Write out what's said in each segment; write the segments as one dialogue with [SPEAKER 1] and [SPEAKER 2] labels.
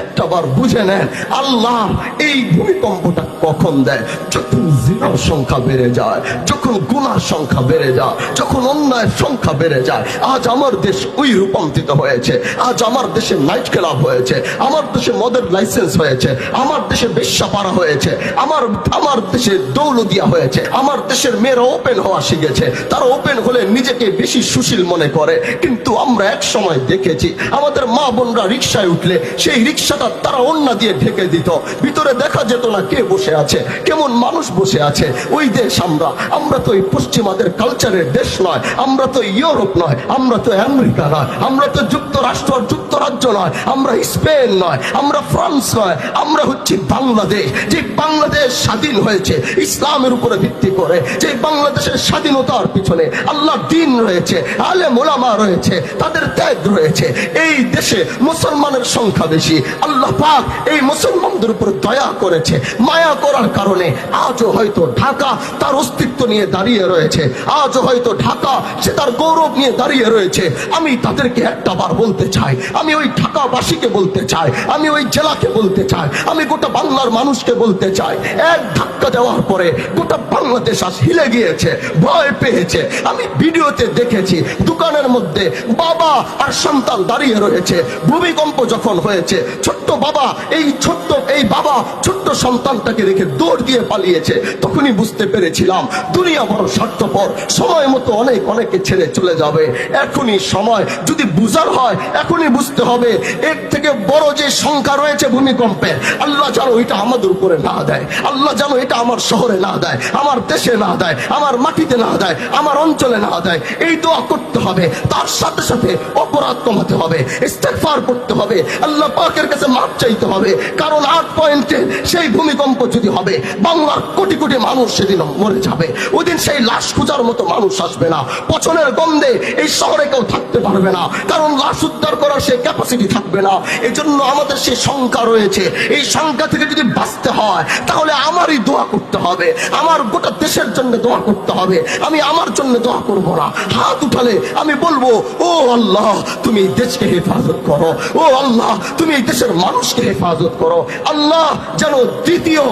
[SPEAKER 1] একটা বার বুঝে নেন, আল্লাহ এই ভূমিকম্পটা কখন দেয়? যখন জিনার সংখ্যা বেড়ে যায়, যখন গুনার সংখ্যা বেড়ে যায়, যখন অন্যায়ের সংখ্যা বেড়ে যায়, আজ আমার দেশ ওই রূপান্তরিত হয়েছে, আজ আমার দেশে নাইট ক্লাব হয়েছে, আমার দেশে মদের লাইসেন্স হয়েছে, আমার দেশে বেশ্যাপাড়া হয়েছে, আমার আমার দেশে দৌলদিয়া হয়েছে, আমার দেশের মেয়েরা ওপেন হওয়া শিখেছে, তারা ওপেন হলে নিজেকে বেশি সুশীল মনে করে, কিন্তু আমরা এক সময় দেখেছি, আমাদের মা বোনরা রিক্সায় উঠলে সেই রিক্সাটা তারা অন্য দিয়ে ঢেকে দিত। ভিতরে দেখা যেত না কে বসে আছে, কেমন মানুষ বসে আছে। ওই দেশ আমরা আমরা তো এই পশ্চিমাদের কালচারের দেশ নয়, আমরা তো ইউরোপ নয়, আমরা তো আমেরিকা নয়, আমরা তো যুক্তরাষ্ট্র, যুক্তরাজ্য নয়, আমরা স্পেন নয়, আমরা ফ্রান্স নয়, আমরা হচ্ছি বাংলাদেশ। যে বাংলাদেশ স্বাধীন হয়েছে, ইসলামের উপরে ভিত্তি করে, যে বাংলাদেশের স্বাধীনতার পিছনে আল্লাহ দিন রয়েছে আলে মোলামা রয়েছে, তাদের ত্যাগ রয়েছে। এই দেশে মুসলমানের সংখ্যা বেশি আল্লাহ পাক এই মুসলমানদের উপর দয়া করেছে, মায়া করার কারণে আজও হয়তো ঢাকা তার অস্তিত্ব নিয়ে দাঁড়িয়ে রয়েছে, আজও হয়তো ঢাকা সে তার গৌরব নিয়ে দাঁড়িয়ে রয়েছে। আমি তাদেরকে একটা বার বলতে চাই, আমি ওই ঢাকাবাসীকে বলতে চাই, আমি ওই জেলাকে বলতে চাই, আমি গোটা বাংলার মানুষকে বলতে চাই। এক ধাক্কা দেওয়ার পরে গোটা বাংলাদেশ আজ হিলে গিয়েছে, ভয় পেয়েছে। আমি ভিডিওতে দেখেছি, দোকানের মধ্যে বাবা আর সন্তান দাঁড়িয়ে রয়েছে, ভূমিকম্প যখন হয়েছে ছোট্ট বাবা, এই ছোট্ট, এই বাবা ছোট্ট সন্তানটাকে রেখে দৌড় দিয়ে পালিয়েছে। তখনই বুঝতে পেরেছিলাম, দুনিয়া বড় স্বার্থপর, সময় মতো অনেক, অনেকে ছেড়ে চলে যাবে। এখনই সময়, যদি বুঝার হয়, এখনই বুঝতে হবে। এর থেকে বড় যে সংখ্যা রয়েছে ভূমিকম্পে, আল্লাহ যেন ওইটা আমাদের উপরে না দেয়। আল্লাহ যেন এটা আমার শহরে না দেয়, আমার দেশে না দেয়, আমার মাটিতে না দেয়, আমার অঞ্চলে না দেয়। এই দোয়া করতে হবে। তার সাথে সাথে অপরাধ কমাতে হবে, ইস্তেগফার করতে হবে। আল্লাহ পাকের কাছে মাপ চাইতে হবে। কারণ আট পয়েন্টে সেই ভূমিকম্প যদি হবে, বাংলার কোটি কোটি মানুষ সেদিন মরে যাবে। ওই সেই লাশ খোঁজার মতো মানুষ আসবে না। পচনের গন্ধে এই শহরে কেউ থাকতে পারবে না। কারণ লাশ উদ্ধার করার সেই ক্যাপাসিটি থাকবে না। এই জন্য আমাদের সেই সংখ্যা রয়েছে। এই সংখ্যা থেকে যদি বাঁচতে হয়, তাহলে আমারই দোয়া করতে হবে। আমার গোটা দেশের জন্য দোয়া করতে হবে। আমি আমার জন্য দোয়া করব না। হাত উঠালে আমি বলব, ও আল্লাহ, তুমি দেশকে হেফাজত করো। ও আল্লাহ, তুমি দেশের মানুষকে হেফাজত করো। আল্লাহ যেন দ্বিতীয়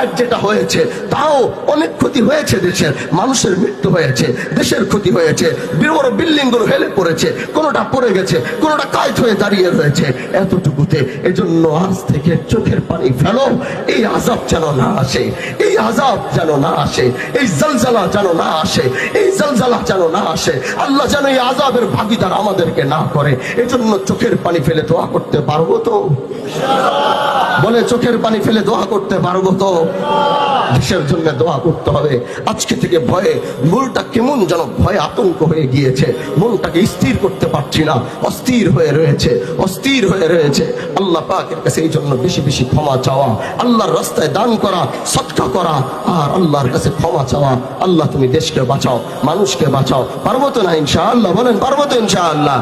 [SPEAKER 1] এক যেটা হয়েছে, তাও অনেক ক্ষতি হয়েছে দেশের। মানুষের মৃত্যু হয়েছে, দেশের ক্ষতি হয়েছে। বড় বিল্ডিংগুলো হেলে পড়েছে, কোনোটা পড়ে গেছে, কোনোটা কায়ত হয়ে দাঁড়িয়ে রয়েছে। এতটুকুতে এজন্য আজ থেকে চোখের পানি ফেলো, এই আজাব যেন না আসে, এই আজাব যেন না আসে, এই জলজালা যেন না আসে, এই জলজালা যেন না আসে। আল্লাহ যেন এই আজাবের ভাগিদার আমাদেরকে না করে। এজন্য চোখের পানি ফেলে দোয়া করতে পারব তো? বলে চোখের পানি ফেলে দোয়া করতে পারব তো? দেশের জন্য দোয়া করতে হবে। আজকে থেকে ভয়ে মনটা কেমন যেন ভয়ে আতঙ্ক হয়ে গিয়েছে। মনটাকে স্থির করতে পারছি না। অস্থির হয়ে রয়েছে, অস্থির হয়ে রয়েছে। আল্লাহ পাকের কাছে এই জন্য বেশি বেশি ক্ষমা চাওয়া। আল্লাহর রাস্তায় দান করা, সৎকা করা আর আল্লাহর কাছে ক্ষমা চাওয়া। আল্লাহ তুমি দেশকে বাঁচাও, মানুষকে বাঁচাও। পারব তো না ইনশাআল্লাহ? বলেন, পারব তো ইনশাআল্লাহ?